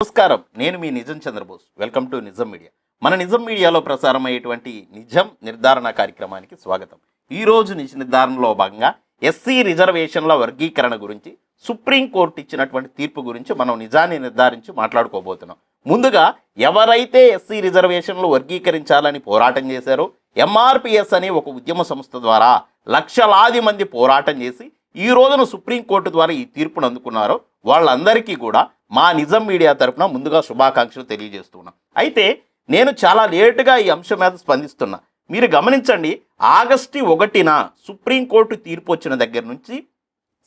నమస్కారం. నేను మీ Nijam Chandrabose. Welcome to Nijam media. మన నిజం మీడియాలో ప్రసారమయ్యేటువంటి నిజం నిర్ధారణ కార్యక్రమానికి స్వాగతం. ఈరోజు నిజ నిర్ధారణలో భాగంగా ఎస్సీ రిజర్వేషన్ల వర్గీకరణ గురించి సుప్రీంకోర్టు ఇచ్చినటువంటి తీర్పు గురించి మనం నిజాన్ని నిర్ధారించి మాట్లాడుకోబోతున్నాం. ముందుగా ఎవరైతే ఎస్సీ రిజర్వేషన్లు వర్గీకరించాలని పోరాటం చేశారో ఎంఆర్పిఎస్ అనే ఒక ఉద్యమ సంస్థ ద్వారా లక్షలాది మంది పోరాటం చేసి ఈ రోజున సుప్రీంకోర్టు ద్వారా ఈ తీర్పును అందుకున్నారో వాళ్ళందరికీ కూడా మా నిజం మీడియా తరపున ముందుగా శుభాకాంక్షలు తెలియజేస్తున్నాం. అయితే నేను చాలా లేటుగా ఈ అంశం మీద స్పందిస్తున్నా. మీరు గమనించండి ఆగస్టు ఒకటిన సుప్రీంకోర్టు తీర్పు వచ్చిన దగ్గర నుంచి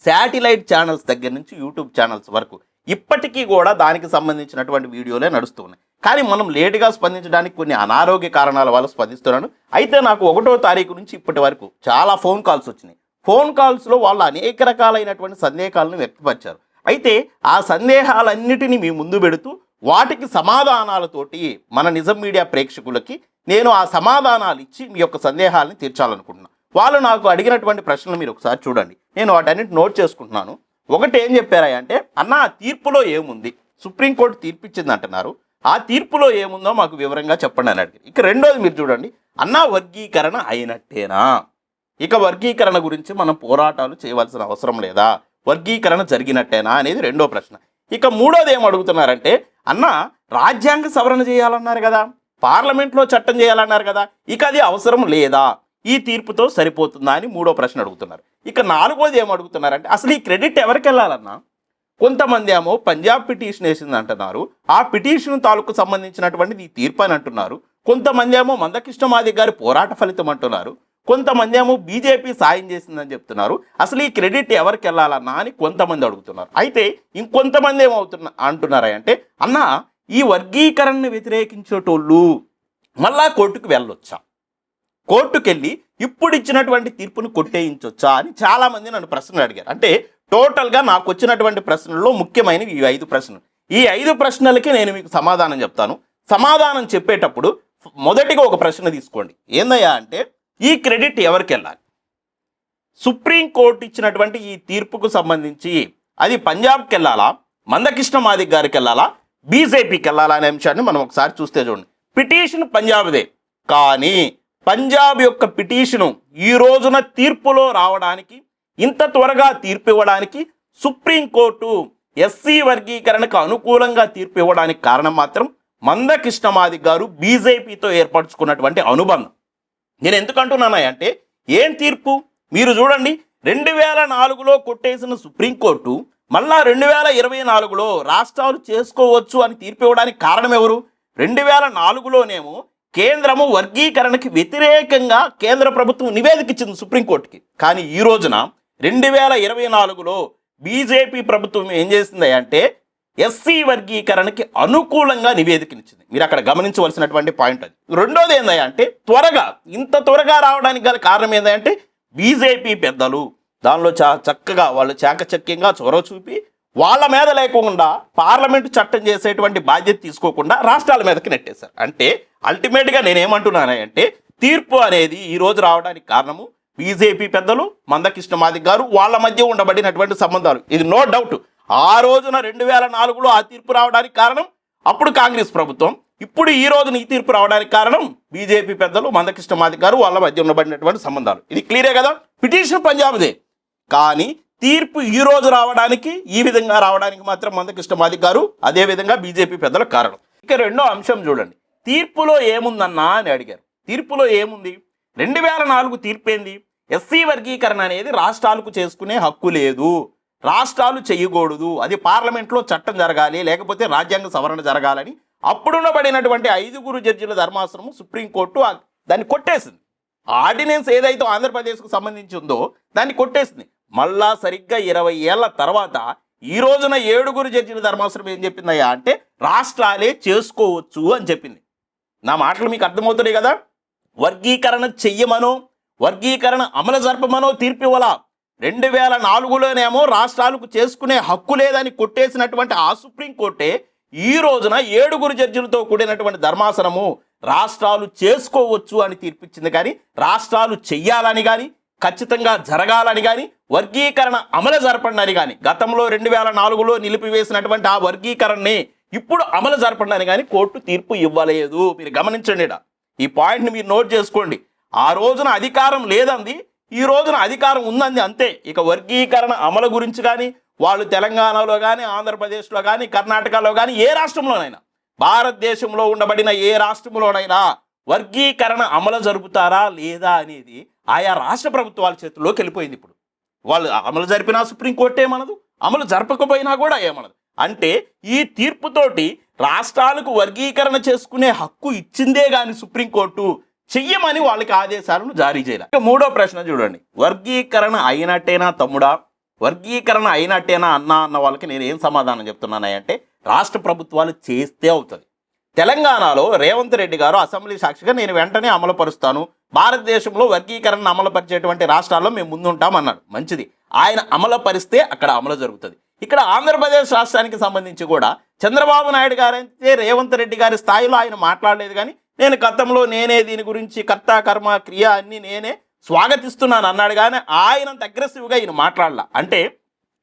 శాటిలైట్ ఛానల్స్ దగ్గర నుంచి యూట్యూబ్ ఛానల్స్ వరకు ఇప్పటికీ కూడా దానికి సంబంధించినటువంటి వీడియోలే నడుస్తూ ఉన్నాయి. కానీ మనం లేటుగా స్పందించడానికి కొన్ని అనారోగ్య కారణాల వల్ల స్పందిస్తున్నాను. అయితే నాకు ఒకటో తారీఖు నుంచి ఇప్పటి వరకు చాలా ఫోన్ కాల్స్ వచ్చినాయి. ఫోన్ కాల్స్లో వాళ్ళు అనేక రకాలైనటువంటి సందేహాలను వ్యక్తపరిచారు. అయితే ఆ సందేహాలన్నిటినీ మీ ముందు పెడుతూ వాటికి సమాధానాలతోటి మన నిజం మీడియా ప్రేక్షకులకి నేను ఆ సమాధానాలు ఇచ్చి మీ యొక్క సందేహాలను తీర్చాలనుకుంటున్నాను వాళ్ళు నాకు అడిగినటువంటి ప్రశ్నలు మీరు ఒకసారి చూడండి. నేను వాటన్నిటి నోట్ చేసుకుంటున్నాను. ఒకటి ఏం చెప్పారా అంటే అన్న ఆ తీర్పులో ఏముంది? సుప్రీంకోర్టు తీర్పు ఇచ్చింది అంటున్నారు ఆ తీర్పులో ఏముందో మాకు వివరంగా చెప్పండి అని అడిగారు. ఇక రెండోది మీరు చూడండి. అన్నా వర్గీకరణ అయినట్టేనా? ఇక వర్గీకరణ గురించి మనం పోరాటాలు చేయవలసిన అవసరం లేదా? వర్గీకరణ జరిగినట్టేనా అనేది రెండో ప్రశ్న. ఇక మూడోది ఏం అడుగుతున్నారంటే అన్న రాజ్యాంగ సవరణ చేయాలన్నారు కదా పార్లమెంట్లో చట్టం చేయాలన్నారు కదా ఇక అది అవసరం లేదా ఈ తీర్పుతో సరిపోతుందా అని మూడో ప్రశ్న అడుగుతున్నారు. ఇక నాలుగోది ఏం అడుగుతున్నారంటే అసలు ఈ క్రెడిట్ ఎవరికి వెళ్ళాలన్నా? కొంతమంది ఏమో పంజాబ్ పిటిషన్ వేసింది అంటున్నారు ఆ పిటిషన్ తాలూకు సంబంధించినటువంటిది ఈ తీర్పు అని అంటున్నారు కొంతమంది ఏమో మందకృష్ణమాది గారి పోరాట ఫలితం అంటున్నారు కొంతమంది ఏమో బీజేపీ సాయం చేసిందని చెప్తున్నారు. అసలు ఈ క్రెడిట్ ఎవరికి వెళ్ళాలన్నా అని కొంతమంది అడుగుతున్నారు. అయితే ఇంకొంతమంది ఏమవుతున్నా అంటున్నారా అంటే అన్న ఈ వర్గీకరణను వ్యతిరేకించేటోళ్ళు మళ్ళా కోర్టుకు వెళ్ళొచ్చా? కోర్టుకెళ్ళి ఇప్పుడు ఇచ్చినటువంటి తీర్పును కొట్టేయించొచ్చా అని చాలామంది నన్ను ప్రశ్నలు అడిగారు. అంటే టోటల్గా నాకు వచ్చినటువంటి ప్రశ్నల్లో ముఖ్యమైనవి ఈ ఐదు ప్రశ్నలు. ఈ ఐదు ప్రశ్నలకి నేను మీకు సమాధానం చెప్తాను. సమాధానం చెప్పేటప్పుడు మొదటిగా ఒక ప్రశ్న తీసుకోండి. ఏందయ్యా అంటే ఈ క్రెడిట్ ఎవరికి వెళ్ళాలి సుప్రీంకోర్టు ఇచ్చినటువంటి ఈ తీర్పుకు సంబంధించి అది పంజాబ్కి వెళ్ళాలా మందకృష్ణ మాదిక్ గారికి వెళ్ళాలా బీజేపీకి వెళ్ళాలా అనే అంశాన్ని మనం ఒకసారి చూస్తే చూడండి. పిటిషన్ పంజాబ్దే. కానీ పంజాబ్ యొక్క పిటిషను ఈ రోజున తీర్పులో రావడానికి ఇంత త్వరగా తీర్పు ఇవ్వడానికి సుప్రీంకోర్టు ఎస్సీ వర్గీకరణకు అనుకూలంగా తీర్పు ఇవ్వడానికి కారణం మాత్రం మందకృష్ణమాది గారు బీజేపీతో ఏర్పరచుకున్నటువంటి అనుబంధం. నేను ఎందుకు అంటున్నానా అంటే ఏం తీర్పు? మీరు చూడండి రెండు వేల నాలుగులో కొట్టేసిన సుప్రీంకోర్టు మళ్ళా రెండు వేల ఇరవై నాలుగులో రాష్ట్రాలు చేసుకోవచ్చు అని తీర్పు ఇవ్వడానికి కారణం ఎవరు రెండు వేల నాలుగులోనేమో కేంద్రము వర్గీకరణకి వ్యతిరేకంగా కేంద్ర ప్రభుత్వం నివేదిక ఇచ్చింది సుప్రీంకోర్టుకి. కానీ ఈ రోజున రెండు వేల ఇరవై నాలుగులో బీజేపీ ప్రభుత్వం ఏం చేసింది అంటే ఎస్సీ వర్గీకరణకి అనుకూలంగా నివేదికనిచ్చింది. మీరు అక్కడ గమనించవలసినటువంటి పాయింట్ అది. రెండోది ఏందయ్యా అంటే త్వరగా ఇంత త్వరగా రావడానికి గల కారణం ఏంటంటే బీజేపీ పెద్దలు దానిలో చా చక్కగా వాళ్ళు చాకచక్యంగా చొరవ చూపి వాళ్ళ మీద లేకుండా పార్లమెంటు చట్టం చేసేటువంటి బాధ్యత తీసుకోకుండా రాష్ట్రాల మీదకి నెట్టేశారు. అంటే అల్టిమేట్గా నేనేమంటున్నానంటే తీర్పు అనేది ఈరోజు రావడానికి కారణము బీజేపీ పెద్దలు మందకృష్ణ మాదిక్ గారు వాళ్ళ మధ్య ఉండబడినటువంటి సంబంధాలు. ఇది నో డౌట్. ఆ రోజున రెండు వేల నాలుగులో ఆ తీర్పు రావడానికి కారణం అప్పుడు కాంగ్రెస్ ప్రభుత్వం ఇప్పుడు ఈ రోజున ఈ తీర్పు రావడానికి కారణం బీజేపీ పెద్దలు మందకృష్ణ మాది గారు వాళ్ళ మధ్య ఉండబడినటువంటి సంబంధాలు. ఇది క్లియరే కదా? పిటిషన్ పంజాబ్దే. కానీ తీర్పు ఈ రోజు రావడానికి ఈ విధంగా రావడానికి మాత్రం మందకృష్ణ మాది గారు అదే విధంగా బీజేపీ పెద్దల కారణం. ఇక రెండో అంశం చూడండి. తీర్పులో ఏముందన్నా అని అడిగారు. తీర్పులో ఏముంది? రెండు వేల నాలుగు తీర్పేంది? ఎస్సీ వర్గీకరణ అనేది రాష్ట్రాలకు చేసుకునే హక్కు లేదు. రాష్ట్రాలు చేయకూడదు. అది పార్లమెంట్లో చట్టం జరగాలి లేకపోతే రాజ్యాంగ సవరణ జరగాలని అప్పుడున్నబడినటువంటి ఐదుగురు జడ్జిల ధర్మాసనం సుప్రీంకోర్టు దాన్ని కొట్టేసింది. ఆర్డినెన్స్ ఏదైతే ఆంధ్రప్రదేశ్కు సంబంధించి ఉందో దాన్ని కొట్టేసింది. మళ్ళా సరిగ్గా ఇరవై ఏళ్ళ తర్వాత ఈ రోజున ఏడుగురు జడ్జిల ధర్మాసనం ఏం చెప్పిందయ్యా అంటే రాష్ట్రాలే చేసుకోవచ్చు అని చెప్పింది. నా మాటలు మీకు అర్థమవుతున్నాయి కదా? వర్గీకరణ చెయ్యమనో వర్గీకరణ అమలు జరపమనో తీర్పు ఇవ్వాలా రెండు వేల నాలుగులోనేమో రాష్ట్రాలకు చేసుకునే హక్కు లేదని కొట్టేసినటువంటి ఆ సుప్రీంకోర్టే ఈ రోజున ఏడుగురు జడ్జిలతో కూడినటువంటి ధర్మాసనము రాష్ట్రాలు చేసుకోవచ్చు అని తీర్పిచ్చింది. కానీ రాష్ట్రాలు చెయ్యాలని కానీ ఖచ్చితంగా జరగాలని కానీ వర్గీకరణ అమలు జరపండి అని కానీ గతంలో రెండు వేల నాలుగులో నిలిపివేసినటువంటి ఆ వర్గీకరణని ఇప్పుడు అమలు జరపండి కానీ కోర్టు తీర్పు ఇవ్వలేదు. మీరు గమనించండి ఈ పాయింట్ని మీరు నోట్ చేసుకోండి. ఆ రోజున అధికారం లేదంది. ఈ రోజున అధికారం ఉందంది అంతే. ఇక వర్గీకరణ అమలు గురించి కానీ వాళ్ళు తెలంగాణలో కానీ ఆంధ్రప్రదేశ్లో కానీ కర్ణాటకలో కానీ ఏ రాష్ట్రంలోనైనా భారతదేశంలో ఉండబడిన ఏ రాష్ట్రంలోనైనా వర్గీకరణ అమలు జరుపుతారా లేదా అనేది ఆయా రాష్ట్ర ప్రభుత్వాల చేతుల్లోకి వెళ్ళిపోయింది ఇప్పుడు. వాళ్ళు అమలు జరిపినా సుప్రీంకోర్టు ఏమనదు అమలు జరపకపోయినా కూడా ఏమనదు. అంటే ఈ తీర్పుతోటి రాష్ట్రాలకు వర్గీకరణ చేసుకునే హక్కు ఇచ్చిందే కానీ సుప్రీంకోర్టు చెయ్యమని వాళ్ళకి ఆదేశాలను జారీ చేయాలి. ఇక మూడో ప్రశ్న చూడండి. వర్గీకరణ అయినట్టేనా తమ్ముడా? వర్గీకరణ అయినట్టేనా అన్న అన్న వాళ్ళకి నేను ఏం సమాధానం చెప్తున్నానంటే రాష్ట్ర ప్రభుత్వాలు చేస్తే అవుతుంది. తెలంగాణలో రేవంత్ రెడ్డి గారు అసెంబ్లీ సాక్షిగా నేను వెంటనే అమలుపరుస్తాను. భారతదేశంలో వర్గీకరణ అమలుపరిచేటువంటి రాష్ట్రాల్లో మేము ముందుంటామన్నాడు. మంచిది. ఆయన అమలుపరిస్తే అక్కడ అమలు జరుగుతుంది. ఇక్కడ ఆంధ్రప్రదేశ్ రాష్ట్రానికి సంబంధించి కూడా చంద్రబాబు నాయుడు గారైతే రేవంత్ రెడ్డి గారి స్థాయిలో ఆయన మాట్లాడలేదు కానీ నేను గతంలో నేనే దీని గురించి కర్త కర్మ క్రియ అన్ని నేనే స్వాగతిస్తున్నాను అన్నాడు కానీ ఆయనంత అగ్రెసివ్గా ఈయన మాట్లాడాల. అంటే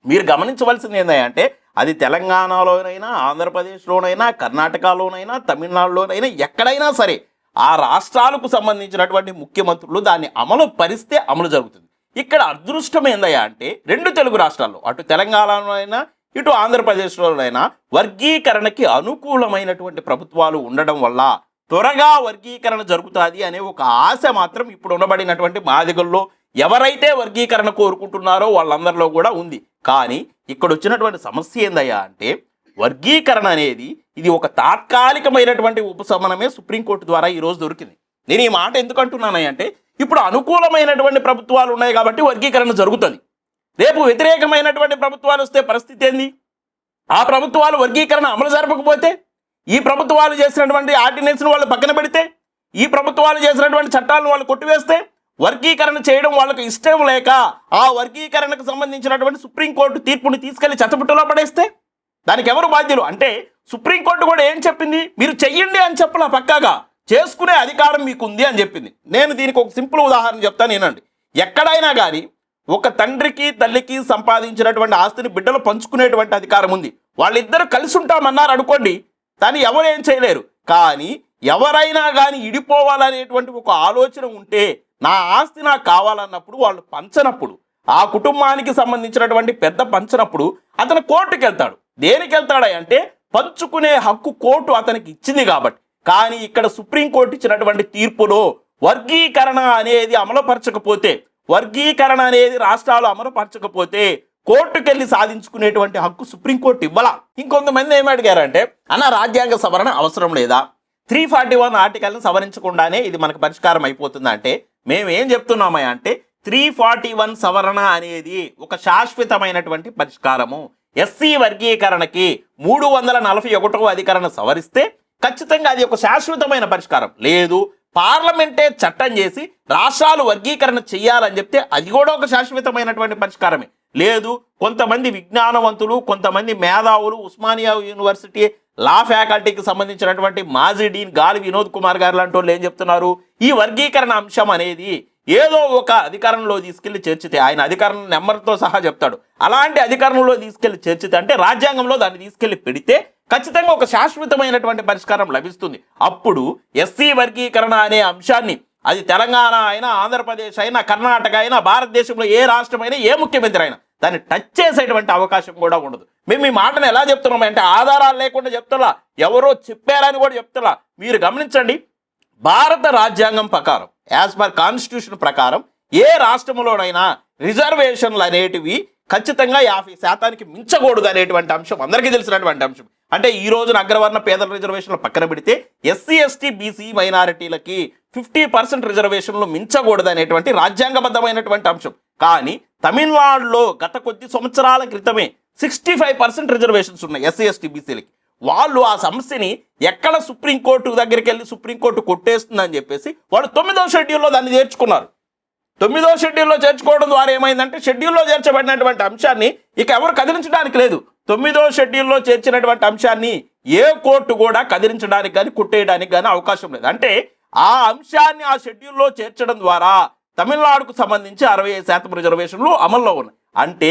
మీరు గమనించవలసింది ఏంటంటే అది తెలంగాణలోనైనా ఆంధ్రప్రదేశ్లోనైనా కర్ణాటకలోనైనా తమిళనాడులోనైనా ఎక్కడైనా సరే ఆ రాష్ట్రాలకు సంబంధించినటువంటి ముఖ్యమంత్రులు దాన్ని అమలు పరిస్తే అమలు జరుగుతుంది. ఇక్కడ అదృష్టం ఏందయ్యా అంటే రెండు తెలుగు రాష్ట్రాల్లో అటు తెలంగాణలోనైనా ఇటు ఆంధ్రప్రదేశ్లోనైనా వర్గీకరణకి అనుకూలమైనటువంటి ప్రభుత్వాలు ఉండడం వల్ల త్వరగా వర్గీకరణ జరుగుతుంది అనే ఒక ఆశ మాత్రం ఇప్పుడు ఉండబడినటువంటి మాదిగల్లో ఎవరైతే వర్గీకరణ కోరుకుంటున్నారో వాళ్ళందరిలో కూడా ఉంది. కానీ ఇక్కడ వచ్చినటువంటి సమస్య ఏందయ్యా అంటే వర్గీకరణ అనేది ఇది ఒక తాత్కాలికమైనటువంటి ఉపశమనమే సుప్రీంకోర్టు ద్వారా ఈరోజు దొరికింది. నేను ఈ మాట ఎందుకు అంటున్నానయ్య అంటే ఇప్పుడు అనుకూలమైనటువంటి ప్రభుత్వాలు ఉన్నాయి కాబట్టి వర్గీకరణ జరుగుతుంది. రేపు వ్యతిరేకమైనటువంటి ప్రభుత్వాలు వస్తే పరిస్థితి ఏంది? ఆ ప్రభుత్వాలు వర్గీకరణ అమలు జరపకపోతే ఈ ప్రభుత్వాలు చేసినటువంటి ఆర్డినెన్స్ను వాళ్ళు పక్కన పెడితే ఈ ప్రభుత్వాలు చేసినటువంటి చట్టాలను వాళ్ళు కొట్టివేస్తే వర్గీకరణ చేయడం వాళ్ళకు ఇష్టం లేక ఆ వర్గీకరణకు సంబంధించినటువంటి సుప్రీంకోర్టు తీర్పుని తీసుకెళ్ళి చెత్తబుట్టలో పడేస్తే దానికి ఎవరు బాధ్యులు? అంటే సుప్రీంకోర్టు కూడా ఏం చెప్పింది? మీరు చెయ్యండి అని చెప్పలా పక్కాగా. చేసుకునే అధికారం మీకుంది అని చెప్పింది. నేను దీనికి ఒక సింపుల్ ఉదాహరణ చెప్తాను నేనండి. ఎక్కడైనా కానీ ఒక తండ్రికి తల్లికి సంపాదించినటువంటి ఆస్తిని బిడ్డలు పంచుకునేటువంటి అధికారం ఉంది. వాళ్ళిద్దరు కలిసి ఉంటామన్నారు అనుకోండి దాన్ని ఎవరు ఏం చేయలేరు. కానీ ఎవరైనా కానీ ఇడిపోవాలనేటువంటి ఒక ఆలోచన ఉంటే నా ఆస్తి నాకు కావాలన్నప్పుడు వాళ్ళు పంచనప్పుడు ఆ కుటుంబానికి సంబంధించినటువంటి పెద్ద పంచనప్పుడు అతను కోర్టుకు వెళ్తాడు దేనికి వెళ్తాడా అంటే పంచుకునే హక్కు కోర్టు అతనికి ఇచ్చింది కాబట్టి. కానీ ఇక్కడ సుప్రీంకోర్టు ఇచ్చినటువంటి తీర్పులో వర్గీకరణ అనేది అమలుపరచకపోతే వర్గీకరణ అనేది రాష్ట్రాలు అమలుపరచకపోతే కోర్టుకెళ్ళి సాధించుకునేటువంటి హక్కు సుప్రీంకోర్టు ఇవ్వాల? ఇంకొంతమంది ఏమడిగారంటే అన్న రాజ్యాంగ సవరణ అవసరం లేదా? త్రీ ఫార్టీ వన్ ఆర్టికల్ని సవరించకుండానే ఇది మనకు పరిష్కారం అయిపోతుందా? అంటే మేము ఏం చెప్తున్నామయ్యా? అంటే త్రీ ఫార్టీ వన్ సవరణ అనేది ఒక శాశ్వతమైనటువంటి పరిష్కారము. ఎస్సీ వర్గీకరణకి మూడు వందల నలభై ఒకటో అధికరణ సవరిస్తే ఖచ్చితంగా అది ఒక శాశ్వతమైన పరిష్కారం. లేదు పార్లమెంటే చట్టం చేసి రాష్ట్రాలు వర్గీకరణ చెయ్యాలని చెప్తే అది కూడా ఒక శాశ్వతమైనటువంటి పరిష్కారమే. లేదు కొంతమంది విజ్ఞానవంతులు కొంతమంది మేధావులు ఉస్మానియా యూనివర్సిటీ లా ఫ్యాకల్టీకి సంబంధించినటువంటి మాజీ డీన్ గాలి వినోద్ కుమార్ గారు లాంటి వాళ్ళు ఏం చెప్తున్నారు? ఈ వర్గీకరణ అంశం అనేది ఏదో ఒక అధికారంలో తీసుకెళ్ళి చేర్చితే ఆయన అధికారం నెంబర్తో సహా చెప్తాడు. అలాంటి అధికారంలో తీసుకెళ్ళి చేర్చితే అంటే రాజ్యాంగంలో దాన్ని తీసుకెళ్ళి పెడితే ఖచ్చితంగా ఒక శాశ్వతమైనటువంటి పరిష్కారం లభిస్తుంది. అప్పుడు ఎస్సీ వర్గీకరణ అనే అంశాన్ని అది తెలంగాణ అయినా ఆంధ్రప్రదేశ్ అయినా కర్ణాటక అయినా భారతదేశంలో ఏ రాష్ట్రమైనా ఏ ముఖ్యమంత్రి అయినా దాన్ని టచ్ చేసేటువంటి అవకాశం కూడా ఉండదు. మేము మీ మాటను ఎలా చెప్తున్నాం అంటే ఆధారాలు లేకుండా చెప్తున్నా ఎవరో చెప్పారని కూడా చెప్తున్నా. మీరు గమనించండి భారత రాజ్యాంగం ప్రకారం యాజ్ పర్ కాన్స్టిట్యూషన్ ప్రకారం ఏ రాష్ట్రంలోనైనా రిజర్వేషన్లు అనేటివి ఖచ్చితంగా యాభై శాతానికి మించకూడదు అనేటువంటి అంశం అందరికీ తెలిసినటువంటి అంశం. అంటే ఈ రోజున అగ్రవర్ణ పేదల రిజర్వేషన్లు పక్కన పెడితే ఎస్సీ ఎస్టీ బీసీ మైనారిటీలకి ఫిఫ్టీ పర్సెంట్ రిజర్వేషన్లు మించకూడదు అనేటువంటి రాజ్యాంగబద్ధమైనటువంటి అంశం. కానీ తమిళనాడులో గత కొద్ది సంవత్సరాల క్రితమే సిక్స్టీ ఫైవ్ పర్సెంట్ రిజర్వేషన్స్ ఉన్నాయి ఎస్సీ ఎస్టీ బీసీలకి. వాళ్ళు ఆ సమస్యని ఎక్కడ సుప్రీంకోర్టు దగ్గరికి వెళ్ళి సుప్రీంకోర్టు కొట్టేస్తుందని చెప్పేసి వాళ్ళు తొమ్మిదో షెడ్యూల్లో దాన్ని చేర్చుకున్నారు. తొమ్మిదో షెడ్యూల్లో చేర్చుకోవడం ద్వారా ఏమైందంటే షెడ్యూల్లో చేర్చబడినటువంటి అంశాన్ని ఇక ఎవరు కదిలించడానికి లేదు. తొమ్మిదో షెడ్యూల్లో చేర్చినటువంటి అంశాన్ని ఏ కోర్టు కూడా కదిలించడానికి కానీ కుట్టేయడానికి కానీ అవకాశం లేదు. అంటే ఆ అంశాన్ని ఆ షెడ్యూల్లో చేర్చడం ద్వారా తమిళనాడుకు సంబంధించి అరవై ఐదు శాతం రిజర్వేషన్లు అమల్లో ఉన్నాయి. అంటే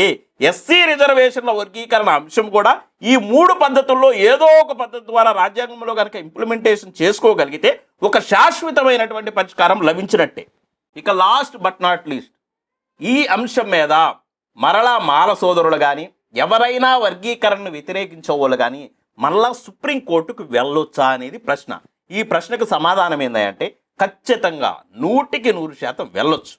ఎస్సీ రిజర్వేషన్ల వర్గీకరణ అంశం కూడా ఈ మూడు పద్ధతుల్లో ఏదో ఒక పద్ధతి ద్వారా రాజ్యాంగంలో కనుక ఇంప్లిమెంటేషన్ చేసుకోగలిగితే ఒక శాశ్వతమైనటువంటి పరిష్కారం లభించినట్టే. ఇక లాస్ట్ బట్ నాట్ లీస్ట్ ఈ అంశం మీద మరలా మాల సోదరులు కానీ ఎవరైనా వర్గీకరణను వ్యతిరేకించే వాళ్ళు కానీ మళ్ళా సుప్రీంకోర్టుకు వెళ్ళొచ్చా అనేది ప్రశ్న. ఈ ప్రశ్నకు సమాధానం ఏంటంటే ఖచ్చితంగా నూటికి నూరు శాతం వెళ్ళొచ్చు.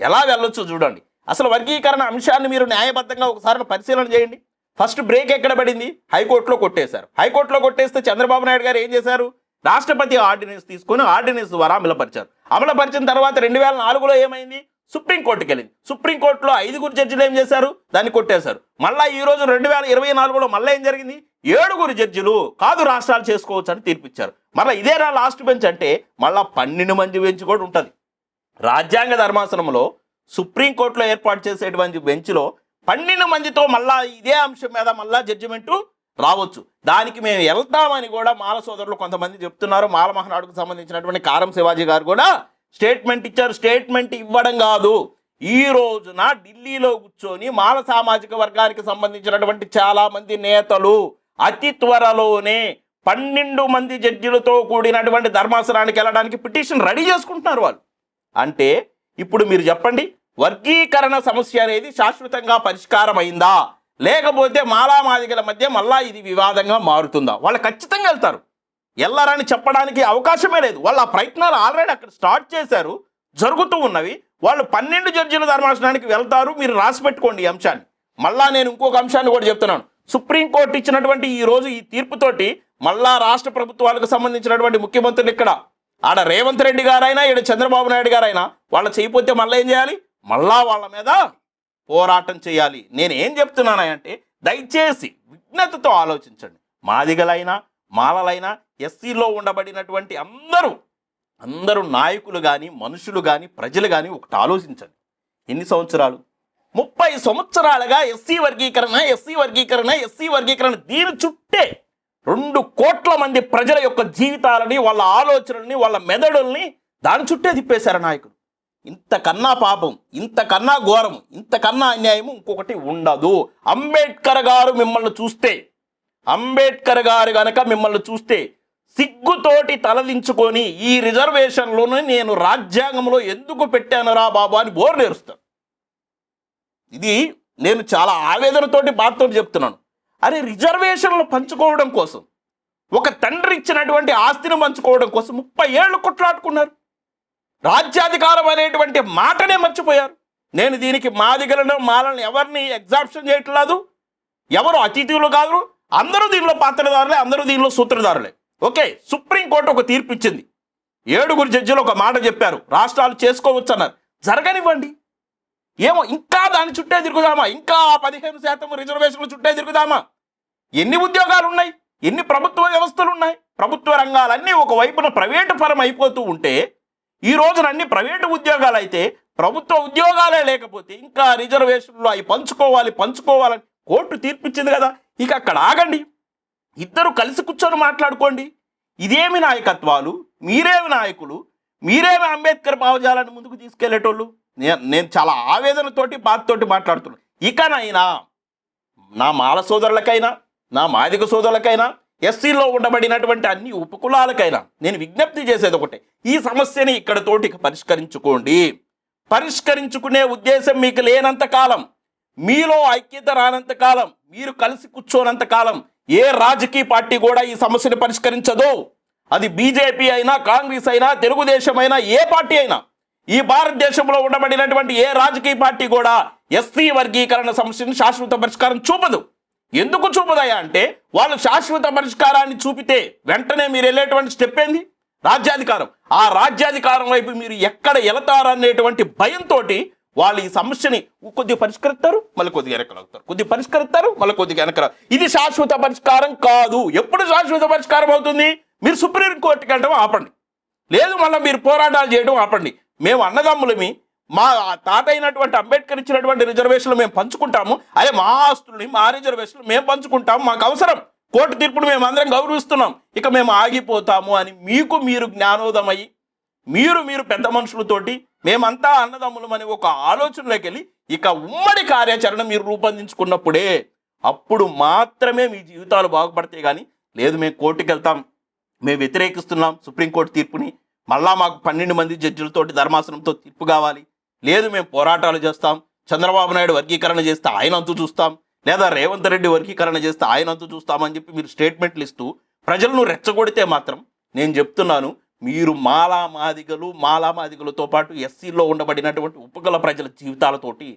ఎలా వెళ్ళొచ్చో చూడండి. అసలు వర్గీకరణ అంశాన్ని మీరు న్యాయబద్ధంగా ఒకసారి పరిశీలన చేయండి. ఫస్ట్ బ్రేక్ ఎక్కడ పడింది? హైకోర్టులో కొట్టేశారు. హైకోర్టులో కొట్టేస్తే చంద్రబాబు నాయుడు గారు ఏం చేశారు? రాష్ట్రపతి ఆర్డినెన్స్ తీసుకొని ఆర్డినెన్స్ ద్వారా అమలుపరిచారు. అమలుపరిచిన తర్వాత రెండు వేల నాలుగులో ఏమైంది? సుప్రీంకోర్టుకి వెళ్ళింది. సుప్రీంకోర్టులో ఐదుగురు జడ్జిలు ఏం చేశారు? దాన్ని కొట్టేశారు. మళ్ళీ ఈ రోజు రెండు వేల ఇరవై నాలుగులో మళ్ళీ ఏం జరిగింది? ఏడుగురు జడ్జిలు కాదు రాష్ట్రాలు చేసుకోవచ్చు అని తీర్పిచ్చారు. మళ్ళీ ఇదేనా లాస్ట్ బెంచ్ అంటే మళ్ళీ పన్నెండు మంది బెంచ్ కూడా ఉంటుంది. రాజ్యాంగ ధర్మాసనంలో సుప్రీంకోర్టులో ఏర్పాటు చేసేటువంటి బెంచ్లో పన్నెండు మందితో మళ్ళా ఇదే అంశం మీద మళ్ళా జడ్జిమెంటు రావచ్చు. దానికి మేము వెళ్తామని కూడా మాల సోదరులు కొంతమంది చెప్తున్నారు. మాల మహానాడుకు సంబంధించినటువంటి కారం శివాజీ గారు కూడా స్టేట్మెంట్ ఇచ్చారు. స్టేట్మెంట్ ఇవ్వడం కాదు. ఈ రోజున ఢిల్లీలో కూర్చొని మాల సామాజిక వర్గానికి సంబంధించినటువంటి చాలా మంది నేతలు అతి త్వరలోనే పన్నెండు మంది జడ్జిలతో కూడినటువంటి ధర్మాసనానికి వెళ్ళడానికి పిటిషన్ రెడీ చేసుకుంటున్నారు వాళ్ళు. అంటే ఇప్పుడు మీరు చెప్పండి వర్గీకరణ సమస్య అనేది శాశ్వతంగా పరిష్కారం అయిందా లేకపోతే మాలామాదిగల మధ్య మళ్ళా ఇది వివాదంగా మారుతుందా? వాళ్ళు ఖచ్చితంగా వెళ్తారు. వెళ్ళారని చెప్పడానికి అవకాశమే లేదు. వాళ్ళు ఆ ప్రయత్నాలు ఆల్రెడీ అక్కడ స్టార్ట్ చేశారు. జరుగుతూ ఉన్నవి. వాళ్ళు పన్నెండు జడ్జిల ధర్మాసనానికి వెళ్తారు. మీరు రాసి పెట్టుకోండి ఈ అంశాన్ని. మళ్ళా నేను ఇంకొక అంశాన్ని కూడా చెప్తున్నాను. సుప్రీంకోర్టు ఇచ్చినటువంటి ఈ రోజు ఈ తీర్పుతోటి మళ్ళా రాష్ట్ర ప్రభుత్వాలకు సంబంధించినటువంటి ముఖ్యమంత్రులు ఇక్కడ ఆడ రేవంత్ రెడ్డి గారైనా ఈడ చంద్రబాబు నాయుడు గారైనా వాళ్ళ చేయకపోతే మళ్ళీ ఏం చేయాలి? మళ్ళా వాళ్ళ మీద పోరాటం చేయాలి. నేను ఏం చెప్తున్నానంటే దయచేసి విజ్ఞతతో ఆలోచించండి. మాదిగలైనా మాలలైనా ఎస్సీలో ఉండబడినటువంటి అందరూ అందరూ నాయకులు కానీ మనుషులు కానీ ప్రజలు కానీ ఒకటి ఆలోచించండి. ఎన్ని సంవత్సరాలు? ముప్పై సంవత్సరాలుగా ఎస్సీ వర్గీకరణ ఎస్సీ వర్గీకరణ ఎస్సీ వర్గీకరణ దీని చుట్టే రెండు కోట్ల మంది ప్రజల యొక్క జీవితాలని వాళ్ళ ఆలోచనల్ని వాళ్ళ మెదడుల్ని దాని చుట్టే తిప్పేశారు నాయకుడు ఇంతకన్నా పాపం ఇంతకన్నా ఘోరం ఇంతకన్నా అన్యాయం ఇంకొకటి ఉండదు. అంబేద్కర్ గారు మిమ్మల్ని చూస్తే అంబేద్కర్ గారు గనక మిమ్మల్ని చూస్తే సిగ్గుతోటి తలదించుకొని ఈ రిజర్వేషన్లోనే నేను రాజ్యాంగంలో ఎందుకు పెట్టానురా బాబు అని బోర్ నేరుస్తాను ఇది నేను చాలా ఆవేదనతోటి బాధతో చెప్తున్నాను. అరే రిజర్వేషన్లు పంచుకోవడం కోసం ఒక తండ్రి ఇచ్చినటువంటి ఆస్తిని పంచుకోవడం కోసం ముప్పై ఏళ్ళు కొట్లాడుకున్నారు. రాజ్యాధికారం అనేటువంటి మాటనే మర్చిపోయారు. నేను దీనికి మాదిగలను మాలను ఎవరిని ఎగ్జాప్షన్ చేయట్లేదు. ఎవరు అతిథులు కాదు. అందరూ దీనిలో పాత్రదారులే అందరూ దీనిలో సూత్రధారులే. ఓకే సుప్రీంకోర్టు ఒక తీర్పు ఇచ్చింది. ఏడుగురు జడ్జిలు ఒక మాట చెప్పారు. రాష్ట్రాలు చేసుకోవచ్చు అన్నారు జరగనివ్వండి. ఏమో ఇంకా దాని చుట్టే తిరుగుదామా? ఇంకా పదిహేను శాతం రిజర్వేషన్లు చుట్టే తిరుగుదామా? ఎన్ని ఉద్యోగాలు ఉన్నాయి ఎన్ని ప్రభుత్వ వ్యవస్థలు ఉన్నాయి ప్రభుత్వ రంగాలన్నీ ఒక వైపున ప్రైవేటు పరం అయిపోతూ ఉంటే ఈ రోజున అన్ని ప్రైవేటు ఉద్యోగాలు అయితే ప్రభుత్వ ఉద్యోగాలే లేకపోతే ఇంకా రిజర్వేషన్లు అవి పంచుకోవాలి పంచుకోవాలని కోర్టు తీర్పిచ్చింది కదా. ఇక అక్కడ ఆగండి. ఇద్దరు కలిసి కూర్చొని మాట్లాడుకోండి. ఇదేమి నాయకత్వాలు? మీరేమి నాయకులు? మీరేమి అంబేద్కర్ భావజాలను ముందుకు తీసుకెళ్ళేటోళ్ళు? నేను నేను చాలా ఆవేదనతోటి బాధతోటి మాట్లాడుతున్నాను ఇకనైనా నా మాల సోదరులకైనా నా మాదిక సోదరులకైనా ఎస్సీలో ఉండబడినటువంటి అన్ని ఉపకులాలకైనా నేను విజ్ఞప్తి చేసేది ఒకటే. ఈ సమస్యని ఇక్కడతోటి పరిష్కరించుకోండి. పరిష్కరించుకునే ఉద్దేశం మీకు లేనంత కాలం మీలో ఐక్యత రానంత కాలం మీరు కలిసి కూర్చోనంత కాలం ఏ రాజకీయ పార్టీ కూడా ఈ సమస్యను పరిష్కరించదు. అది బీజేపీ అయినా కాంగ్రెస్ అయినా తెలుగుదేశం అయినా ఏ పార్టీ అయినా ఈ భారతదేశంలో ఉండబడినటువంటి ఏ రాజకీయ పార్టీ కూడా ఎస్సీ వర్గీకరణ సమస్యను శాశ్వత పరిష్కారం చూపదు. ఎందుకు చూపదయా అంటే వాళ్ళు శాశ్వత పరిష్కారాన్ని చూపితే వెంటనే మీరు వెళ్ళేటువంటి స్టెప్ ఏంది? రాజ్యాధికారం. ఆ రాజ్యాధికారం వైపు మీరు ఎక్కడ వెళతారనేటువంటి భయంతో వాళ్ళు ఈ సమస్యని కొద్దిగా పరిష్కరిస్తారు మళ్ళీ కొద్దిగా వెనకలవుతారు కొద్దిగా పరిష్కరిస్తారు మళ్ళీ కొద్దిగా వెనకరా ఇది శాశ్వత పరిష్కారం కాదు. ఎప్పుడు శాశ్వత పరిష్కారం అవుతుంది? మీరు సుప్రీంకోర్టుకి వెళ్ళడం ఆపండి. లేదు మళ్ళీ మీరు పోరాటాలు చేయడం ఆపండి. మేము అన్నదమ్ములమి మా తాత అయినటువంటి అంబేద్కర్ ఇచ్చినటువంటి రిజర్వేషన్లు మేము పంచుకుంటాము. అదే మా ఆస్తుల్ని మా రిజర్వేషన్లు మేము పంచుకుంటాము. మాకు అవసరం. కోర్టు తీర్పును మేము అందరం గౌరవిస్తున్నాం. ఇక మేము ఆగిపోతాము అని మీకు మీరు జ్ఞానోదమయ్యి మీరు మీరు పెద్ద మనుషులతోటి మేమంతా అన్నదమ్ములమని ఒక ఆలోచనలోకి వెళ్ళి ఇక ఉమ్మడి కార్యాచరణ మీరు రూపొందించుకున్నప్పుడే అప్పుడు మాత్రమే మీ జీవితాలు బాగుపడతాయి కానీ లేదు మేము కోర్టుకు వెళ్తాం మేము వ్యతిరేకిస్తున్నాం సుప్రీంకోర్టు తీర్పుని మళ్ళా మాకు పన్నెండు మంది జడ్జిలతోటి ధర్మాసనంతో తీర్పు కావాలి. లేదు మేము పోరాటాలు చేస్తాం. చంద్రబాబు నాయుడు వర్గీకరణ చేస్తే ఆయన అంతు చూస్తాం. లేదా రేవంత్ రెడ్డి వర్గీకరణ చేస్తే ఆయన అంతు చూస్తామని చెప్పి మీరు స్టేట్మెంట్లు ఇస్తూ ప్రజలను రెచ్చగొడితే మాత్రం నేను చెప్తున్నాను మీరు మాలా మాదిగలు మాలా మాదిగలతో పాటు ఎస్సీలో ఉండబడినటువంటి ఉపకుల ప్రజల జీవితాలతోటి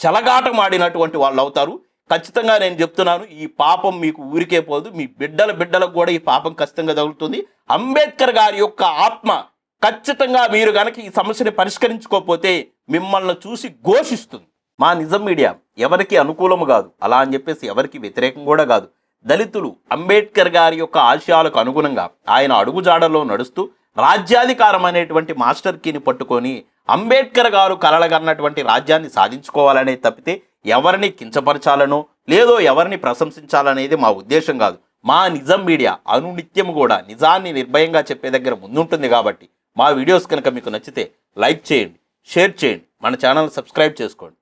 చెలగాటమాడినటువంటి వాళ్ళు అవుతారు ఖచ్చితంగా నేను చెప్తున్నాను ఈ పాపం మీకు ఊరికే పోదు మీ బిడ్డల బిడ్డలకు కూడా ఈ పాపం ఖచ్చితంగా తగులుతుంది. అంబేద్కర్ గారి యొక్క ఆత్మ ఖచ్చితంగా మీరు కనుక ఈ సమస్యని పరిష్కరించుకోకపోతే మిమ్మల్ని చూసి ఘోషిస్తుంది. మా నిజం మీడియా ఎవరికి అనుకూలము కాదు అలా అని చెప్పేసి ఎవరికి వ్యతిరేకం కూడా కాదు. దళితులు అంబేద్కర్ గారి యొక్క ఆశయాలకు అనుగుణంగా ఆయన అడుగుజాడలో నడుస్తూ రాజ్యాధికారం అనేటువంటి మాస్టర్ కీని పట్టుకొని అంబేద్కర్ గారు కలలగన్నటువంటి రాజ్యాన్ని సాధించుకోవాలనే తప్పితే ఎవరిని కించపరచాలనో లేదో ఎవరిని ప్రశంసించాలనేది మా ఉద్దేశం కాదు. మా నిజం మీడియా అనునిత్యం కూడా నిజాన్ని నిర్భయంగా చెప్పే దగ్గర ముందుంటుంది కాబట్టి మా వీడియోస్ కనుక మీకు నచ్చితే లైక్ చేయండి షేర్ చేయండి మన ఛానల్ సబ్స్క్రైబ్ చేసుకోండి.